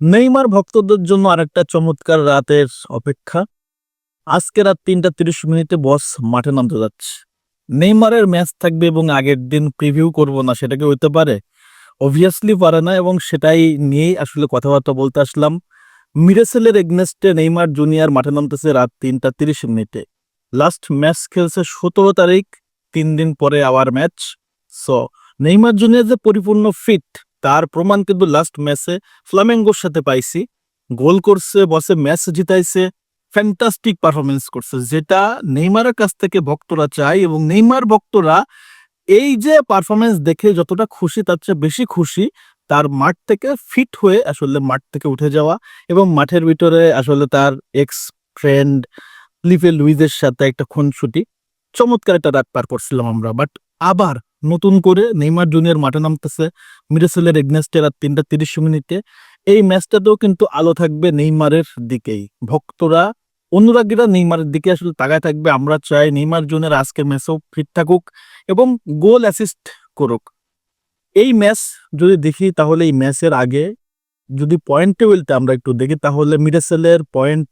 Neymar ভক্তদের জন্য আরেকটা চমৎকার রাতের অপেক্ষা। আজকে রাত তিনটা তিরিশ মিনিটে বস মাঠে নামতে যাচ্ছে। নেইমারের ম্যাচ থাকবে এবং আগের দিন প্রিভিউ করব না, সেটা কি হইতে পারে? অবভিয়াসলি পারে না এবং সেটাই নিয়েই আসলে কথাবার্তা বলতে আসলাম। মিরেসেলের এগনেস্টে নেইমার জুনিয়র মাঠে নামতেছে রাত তিনটা তিরিশ মিনিটে। লাস্ট ম্যাচ খেলছে সতেরো তারিখ, তিন দিন পরে আবার ম্যাচ। সো নেইমার জুনিয়র যে পরিপূর্ণ ফিট তার প্রমাণ কিন্তু লাস্ট ম্যাচে ফ্লামেঙ্গোর সাথে পাইছি। গোল করছে, বসে ম্যাচ জিতাইছে ফ্যান্টাস্টিক পারফরমেন্স করছে। যেটা নেইমারের কাছ থেকে ভক্তরা চায় এবং নেইমার ভক্তরা এই যে পারফরমেন্স দেখে যতটা খুশি, তার চেয়ে বেশি খুশি, তার মাঠ থেকে ফিট হয়ে আসলে মাঠ থেকে উঠে যাওয়া এবং মাঠের ভিতরে আসলে তার এক্স ফ্রেন্ড লিফে লুইজের সাথে একটা খুনসুটি। চমৎকার একটা রাত পার করছিলাম আমরা বাট আবার নতুন করে নেইমার জুনিয়র মাঠে নামতেছে। মিরেসেলের এগনেস্টে রাত তিনটা তিরিশ মিনিটে। এই ম্যাচটাতেও কিন্তু আলো থাকবে নেইমারের দিকেই। ভক্তরা, অনুরাগীরা নেইমারের দিকে আসলে তাকায় থাকবে। আমরা চাই নেইমার জুনের আজকের ম্যাচেও ফিট থাকুক এবং গোল অ্যাসিস্ট করুক। এই ম্যাচ যদি দেখি তাহলে এই ম্যাচের আগে যদি পয়েন্ট টেবিলটা আমরা একটু দেখি, তাহলে মিরেসেলের পয়েন্ট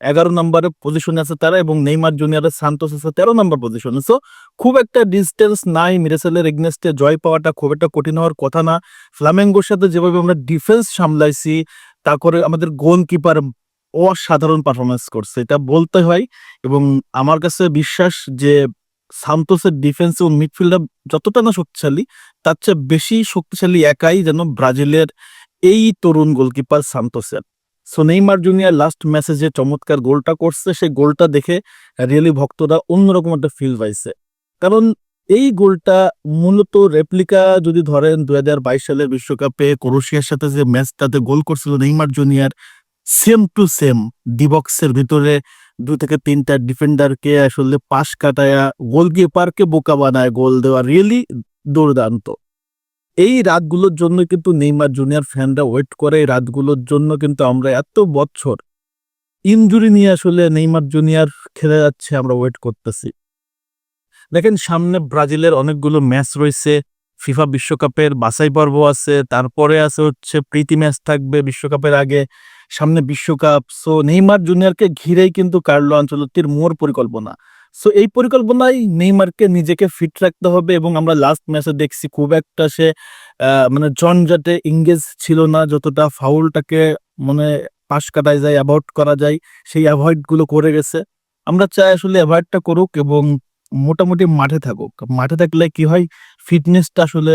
এগারো নম্বরের পজিশনে আছে তারা এবং নেইমার জুনিয়রের সান্তোস আছে তেরো নম্বর পজিশনে সো খুব একটা ডিস্টেন্স নাই মিরেসেলের এগনেস্টে জয় পাওয়াটা খুব একটা কঠিন হওয়ার কথা না। ফ্লামেঙ্গোর সাথে যেভাবে আমরা ডিফেন্স সামলাইছি, তারপরে আমাদের গোলকিপার অসাধারণ পারফরমেন্স করছে, এটা বলতে হয়। এবং আমার কাছে বিশ্বাস যে সান্তোসের ডিফেন্স এবং মিডফিল্ডার যতটা না শক্তিশালী, তার চেয়ে বেশি শক্তিশালী একাই যেন ব্রাজিলের এই তরুণ গোলকিপার সান্তোসের। সো নেইমার জুনিয়ার লাস্ট ম্যাচে যে চমৎকার গোলটা করছে। সেই গোলটা দেখে রিয়েলি ভক্তরা অন্যরকম একটা ফিল পাইছে। কারণ এই গোলটা মূলত রেপ্লিকা যদি ধরেন দু হাজার বাইশ সালের বিশ্বকাপে ক্রোশিয়ার সাথে যে ম্যাচটাতে গোল করছিল Neymar junior same to same ডিবক্সের ভিতরে দু থেকে তিনটা ডিফেন্ডারকে আসলে পাশ কাটায়া গোলকিপারকে বোকা বানায় গোল দেওয়া রিয়েলি দুর্দান্ত। এই রাতগুলোর জন্য কিন্তু নেইমার জুনিয়র ফ্যানরা ওয়েট করে। এই রাতগুলোর জন্য কিন্তু আমরা এত বছর ইনজুরি নিয়ে আসলে নেইমার জুনিয়র খেলে যাচ্ছে, আমরা ওয়েট করতেছি। দেখেন, সামনে ব্রাজিলের অনেকগুলো ম্যাচ রয়েছে। ফিফা বিশ্বকাপের বাছাই পর্ব আছে, তারপরে আছে হচ্ছে প্রীতি ম্যাচ থাকবে বিশ্বকাপের আগে, সামনে বিশ্বকাপ। সো নেইমার জুনিয়রকে ঘিরেই কিন্তু কার্লো আঞ্চলতির মোর পরিকল্পনা। সো এই পরিকল্পনায় নেইমারকে নিজেকে ফিট রাখতে হবে এবং আমরা লাস্ট ম্যাচে দেখছি খুব একটা সে মানে জনজাটে ইংগেজ ছিল না, যতটা ফাউলটাকে মানে পাশ কাটায় যায় অ্যাভয়েড করা যায়, সেই অ্যাভয়েডগুলো করে গেছে। আমরা চাই আসলে অ্যাভয়েডটা করুক এবং মোটামুটি মাঠে থাকুক। মাঠে থাকলে কি হয়? ফিটনেসটা আসলে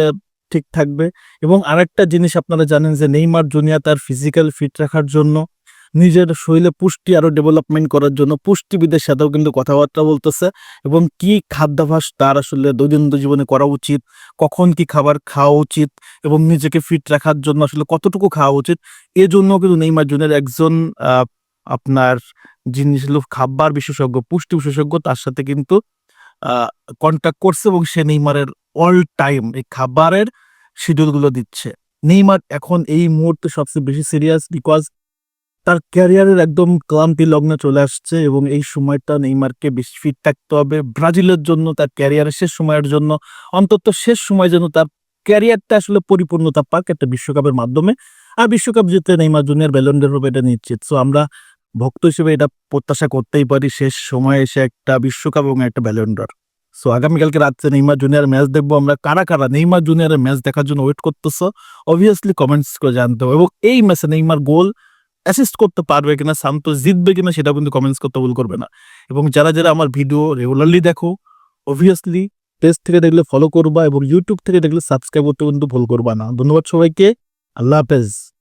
ঠিক থাকবে। এবং আরেকটা জিনিস আপনারা জানেন যে নেইমার জুনিয়া তার ফিজিক্যাল ফিট রাখার জন্য নিজের শরীরে পুষ্টি আরও ডেভেলপমেন্ট করার জন্য পুষ্টিবিদের সাথেও কিন্তু কথাবার্তা বলতেছে এবং কি খাদ্যাভ্যাস তার আসলে দৈনন্দিন জীবনে করা উচিত, কখন কি খাবার খাওয়া উচিত এবং নিজেকে ফিট রাখার জন্য আসলে কতটুকু খাওয়া উচিত এর জন্য কিন্তু নেইমার জুনের একজন আপনার যিনি ছিল খাবার বিশেষজ্ঞ, পুষ্টি বিশেষজ্ঞ, তার সাথে কিন্তু কন্ট্যাক্ট করছে এবং সে নেইমারের অল টাইম এই খাবারের শিডিউলগুলো দিচ্ছে। নেইমার এখন এই মুহূর্তে সবচেয়ে বেশি সিরিয়াস বিকজ তার ক্যারিয়ারের একদম ক্লান্তি লগ্নে চলে আসছে এবং এই সময়টা নেইমারকে বেশি ফিট থাকতে হবে। ব্রাজিলের জন্য তার ক্যারিয়ারের শেষ সময়ের জন্য, অন্তত শেষ সময় যেন তার ক্যারিয়ারটা আসলে পরিপূর্ণতা পাক একটা বিশ্বকাপের মাধ্যমে। আর বিশ্বকাপ জিতে নেইমার জুনিয়র ব্যালন্ডের হবে এটা নিশ্চিত। সো আমরা ভক্ত হিসেবে এটা প্রত্যাশা করতেই পারি শেষ সময়ে এসে একটা বিশ্বকাপ এবং একটা ব্যালন্ডার সো আগামীকালকে রাত্রে নেইমার জুনিয়র ম্যাচ দেখব আমরা। কারা কারা নেইমার জুনিয়রের ম্যাচ দেখার জন্য ওয়েট করতেছো? অবভিয়াসলি কমেন্টস করে জানতে হবে। এবং এই ম্যাচে নেইমার গোল অ্যাসিস্ট করতে পারবে কিনা সান্তোষ জিতবে কিনা সেটা কিন্তু কমেন্টস করতে ভুল করবে না। এবং যারা যারা আমার ভিডিও রেগুলারলি দেখো অবভিয়াসলি পেজ থেকে দেখলে ফলো করবা এবং ইউটিউব থেকে দেখলে সাবস্ক্রাইব করতে কিন্তু ভুল করবা না। ধন্যবাদ সবাইকে। আল্লাহ হাফেজ।